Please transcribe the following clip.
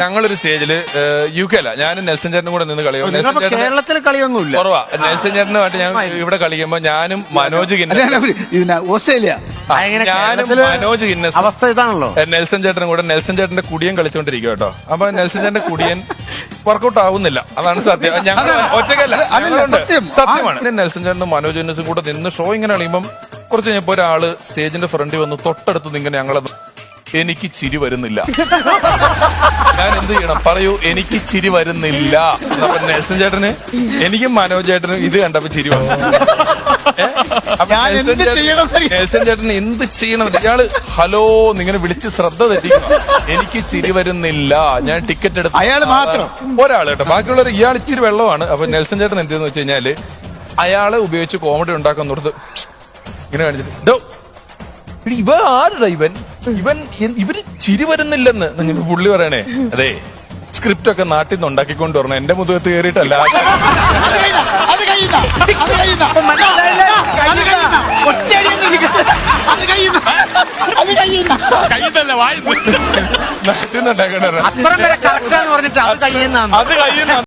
ഞങ്ങളൊരു സ്റ്റേജിൽ U K അല്ല ഞാൻ നെൽസൺ ചേട്ടനും കൂടെ നിന്ന് കളിയും നെൽസൺ ചേട്ടൻ കേരളത്തിൽ കളിയൊന്നുമില്ല. കുറവാ. നെൽസൺ ചേട്ടനുമായിട്ട് ഞാൻ ഇവിടെ കളിക്കുമ്പോ ഞാനും മനോജ് പിന്നെ ഓസ്ട്രേലിയ. അങ്ങനെ ഞാനും കേരളത്തിൽ മനോജ് ഗിന്നസ്. അവസ്ഥ ഇതാണല്ലോ. ഏ, നെൽസൺ ചേട്ടനും കൂടെ നെൽസൺ ചേട്ടന്റെ കുടിയൻ കളിച്ചോണ്ടിരിക്കും കേട്ടോ. അപ്പൊ നെൽസൺ ചേട്ടന്റെ കുടിയൻ വർക്കൗട്ട് ആവുന്നില്ല. അതാണ് സത്യം. ഞങ്ങൾ ഒറ്റക്കല്ല ഒറ്റയ്ക്കല്ല. അല്ലല്ല, ഞങ്ങളുണ്ട്. സത്യം. സത്യമാണ്. പിന്നെ നെൽസൺ ചേട്ടനും മനോജ് ഗിന്നസും കൂടെ നിന്ന് ഷോ ഇങ്ങനെ കളിയുമ്പം കുറച്ച് കഴിഞ്ഞപ്പോ ഒരാൾ സ്റ്റേജിന്റെ ഫ്രണ്ടിൽ വന്ന് തൊട്ടടുത്ത് നിന്ന് ഇങ്ങനെ ഞങ്ങളെ നോ- എനിക്ക് ചിരി വരുന്നില്ല. ഞാൻ എന്ത് ചെയ്യണം പറയൂ എനിക്ക് ചിരി വരുന്നില്ല. നെൽസൺ ചേട്ടന്? എനിക്കും മനോജ് ചേട്ടനും ഇത് കണ്ടപ്പോ ചിരി വന്നു. ഏ? അപ്പൊ ഞാൻ നെൽസൺ എന്ത് ചേട്ടൻ- നെൽസൺ ചേട്ടൻ എന്ത് ചെയ്യണം ഇയാൾ ഹലോ നിങ്ങനെ വിളിച്ച് ശ്രദ്ധ തെറ്റിക്കും എനിക്ക് ചിരി വരുന്നില്ല. ഞാൻ ടിക്കറ്റ് എടുത്ത് അയാൾ മാത്രം? ഒരാൾ കേട്ടോ. ബാക്കിയുള്ളവർ ഇയാൾ ഇച്ചിരി വെള്ളമാണ്. അപ്പൊ നെൽസൺ ചേട്ടൻ എന്തെന്ന് വെച്ച് കഴിഞ്ഞാൽ അയാളെ ഉപയോഗിച്ച് കോമഡി ഉണ്ടാക്കാൻ തുടർന്ന് ഇങ്ങനെ കാണിച്ചിട്ട് "ഡോ, ഇവ ആരുടെ ഇവൻ? ഇവൻ ഇവർ ചിരി വരുന്നില്ലെന്ന് നിങ്ങൾ പുള്ളി പറയണേ. അതെ സ്ക്രിപ്റ്റ് ഒക്കെ നാട്ടിൽ നിന്ന് ഉണ്ടാക്കിക്കൊണ്ട് വരണം. എന്റെ മുതുകത്ത് കയറിയിട്ടല്ല. നാട്ടിൽ നിന്ന് ഉണ്ടാക്കണ അത് കഴിയുന്ന